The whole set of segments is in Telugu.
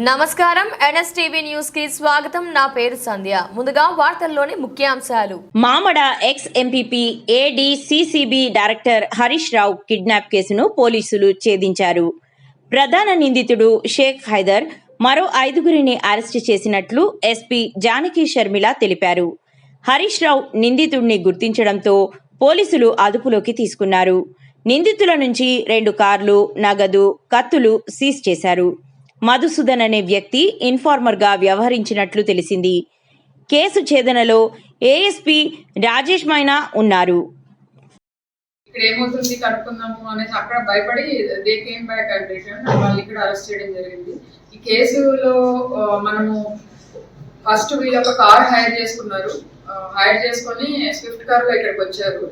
నమస్కారం. ఎన్ఎస్టీవీ న్యూస్కి స్వాగతం. నా పేరు సంధ్య. ముందుగా వార్తల్లోని ముఖ్యాంశాలు. Mamada ex MPP ADCCB director Harish Rao kidnap కేసును పోలీసులు ఛేదించారు. ప్రధాన నిందితుడు షేక్ హైదర్ మరో ఐదుగురిని అరెస్ట్ చేసినట్లు ఎస్పీ జానకి షర్మిల తెలిపారు. హరీష్ రావు నిందితుడిని గుర్తించడంతో పోలీసులు అదుపులోకి తీసుకున్నారు. నిందితుల నుంచి రెండు కార్లు నగదు కత్తులు సీజ్ చేశారు. మధుసూదన్ అనే వ్యక్తి ఇన్ఫార్మర్గా వ్యవహరించినట్లు తెలిసింది. కేసు ఛేదనలో ఏఎస్పీ రాజేష్ మైనా ఉన్నారు. ఇక్కడ ఏమవుతుంది? కనుక్కుందాము అనేసి అక్కడ భయపడి దే కేమ్ బ్యాక్ అడ్మిషన్ వాళ్ళు ఇక్కడ అరెస్ట్ చేయడం జరిగింది. ఈ కేసులో మనము ఫస్ట్ వీళ్ళు ఒక కార్ హైర్ చేసుకున్నారు. హైర్ చేసుకొని స్విఫ్ట్ కార్లో ఇక్కడికి వచ్చారు.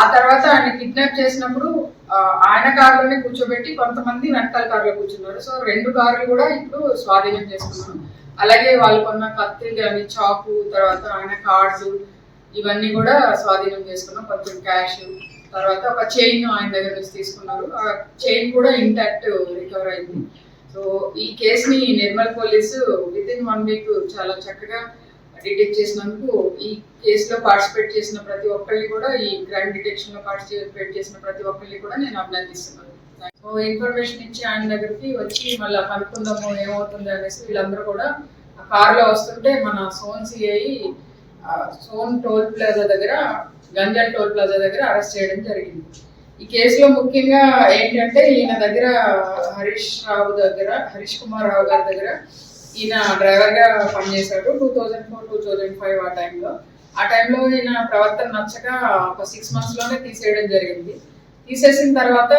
ఆ తర్వాత ఆయన కిడ్నాప్ చేసినప్పుడు ఆయన కారులోనే కూర్చోబెట్టి కొంతమంది వెనకాల కారులో కూర్చున్నారు. సో రెండు కార్లు కూడా ఇప్పుడు స్వాధీనం చేసుకున్నాం. అలాగే వాళ్ళు కొన్న కత్తి కానీ చాకు తర్వాత ఆయన కార్డ్స్ ఇవన్నీ కూడా స్వాధీనం చేసుకున్నాం. కొంచెం క్యాష్ తర్వాత ఒక చైన్ ఆయన దగ్గర నుంచి తీసుకున్నారు. ఆ చైన్ కూడా ఇంటాక్ట్ రికవర్ అయింది. సో ఈ కేసుని Nirmal police within one week చాలా చక్కగా డిటెక్ట్ చేసినందుకు ఈ కేసులో పార్టిసిపేట్ చేసిన ప్రతి ఒక్కరిని కూడా ఈ క్రైమ్ డిటెక్షన్లో పార్టిసిపేట్ చేసిన ప్రతి ఒక్కరిని కూడా నేను అభినందిస్తున్నాను. సో ఇన్ఫర్మేషన్ ఇచ్చి ఆయన దగ్గరికి వచ్చి మళ్ళీ కనుక్కుందాము ఏమవుతుంది అనేసి వీళ్ళందరూ కూడా ఆ వస్తుంటే మన Soan CI Sone toll plaza దగ్గర గంజాల్ టోల్ ప్లాజా దగ్గర అరెస్ట్ చేయడం జరిగింది. ఈ కేసులో ముఖ్యంగా ఏంటంటే ఈయన దగ్గర హరీష్ రావు దగ్గర హరీష్ కుమార్ రావు గారి దగ్గర ఈయన డ్రైవర్గా పనిచేశాడు two thousand four two thousand five ఆ టైంలో. ఆ టైంలో ఈయన ప్రవర్తన నచ్చక ఒక సిక్స్ మంత్స్లోనే తీసేయడం జరిగింది. తీసేసిన తర్వాత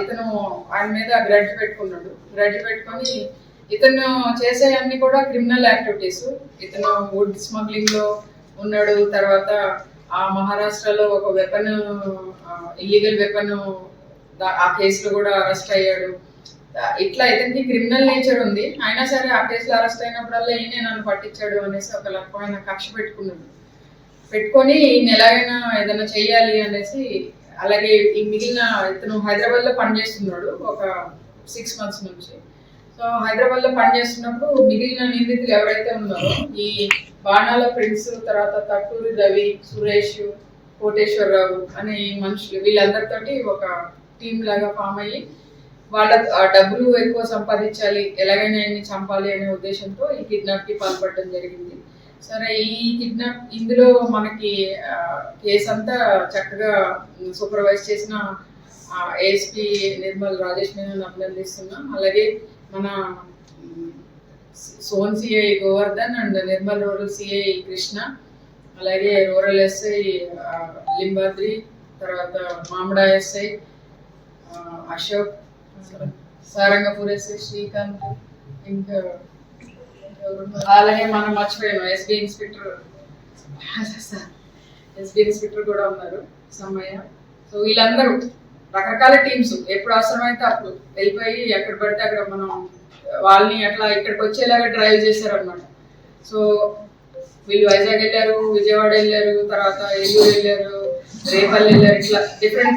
ఇతను ఆయన మీద గ్రడ్జ్ పెట్టుకున్నాడు. గ్రడ్జ్ పెట్టుకొని ఇతను చేసే అన్ని కూడా క్రిమినల్ యాక్టివిటీస్. ఇతను వుడ్ స్మగ్లింగ్లో ఉన్నాడు. తర్వాత ఆ మహారాష్ట్రలో ఒక వెపన్ ఇల్లీగల్ వెపన్ ఆ కేసులో కూడా అరెస్ట్ అయ్యాడు. ఇట్లా ఇతనికి క్రిమినల్ నేచర్ ఉంది. అయినా సరే ఆ కేసులో అరెస్ట్ అయినప్పుడల్లా ఈయనే నన్ను పట్టించాడు అనేసి ఒక రకమైన కక్ష పెట్టుకున్నాడు. పెట్టుకొని ఈయన ఎలాగైనా ఏదైనా చెయ్యాలి అనేసి అలాగే ఈ మిగిలిన ఇతను హైదరాబాద్లో పనిచేస్తున్నాడు ఒక సిక్స్ మంత్స్ నుంచి. సో హైదరాబాద్లో పనిచేస్తున్నప్పుడు మిగిలిన నిందితులు ఎవరైతే ఉన్నారో ఈ బాణాల ప్రిన్స్ తర్వాత తట్టూరి రవి సురేష్ కోటేశ్వరరావు అనే మనుషులు వీళ్ళందరితోటి ఒక టీం లాగా ఫామ్ అయ్యి వాళ్ళ డబ్బులు ఎక్కువ సంపాదించాలి ఎలాగైనా చంపాలి అనే ఉద్దేశంతో ఈ కిడ్నాప్కి పాల్పడడం జరిగింది. సరే ఈ కిడ్నాప్ ఇందులో మనకి కేసు అంతా చక్కగా సూపర్వైజ్ చేసిన ఏఎస్పి నిర్మల్ రాజేష్ మీనన్ అభినందిస్తున్నాం. అలాగే మన Sone CI Govardhan and Nirmal rural CI Krishna అలాగే రూరల్ ఎస్ఐ లింబాద్రి తర్వాత మామిడా ఎస్ఐ అశోక్ సారంగపూర్ శ్రీకాంత్ ఇంకా అలాగే మనం మర్చిపోయాము. ఎస్బీ ఇన్స్పెక్టర్ ఎస్బీ ఇన్స్పెక్టర్ కూడా ఉన్నారు. సమ్మయ్య. సో వీళ్ళందరూ రకరకాల టీమ్స్. ఎప్పుడు అవసరమైతే అప్పుడు వెళ్ళిపోయి ఎక్కడ పడితే అక్కడ మనం వాళ్ళని అట్లా ఇక్కడికి వచ్చేలాగా డ్రైవ్ చేశారనమాట సో వీళ్ళు వైజాగ్ వెళ్ళారు విజయవాడ వెళ్ళారు తర్వాత ఏలూరు వెళ్ళారు రేపల్లి వెళ్ళారు ఇట్లా డిఫరెంట్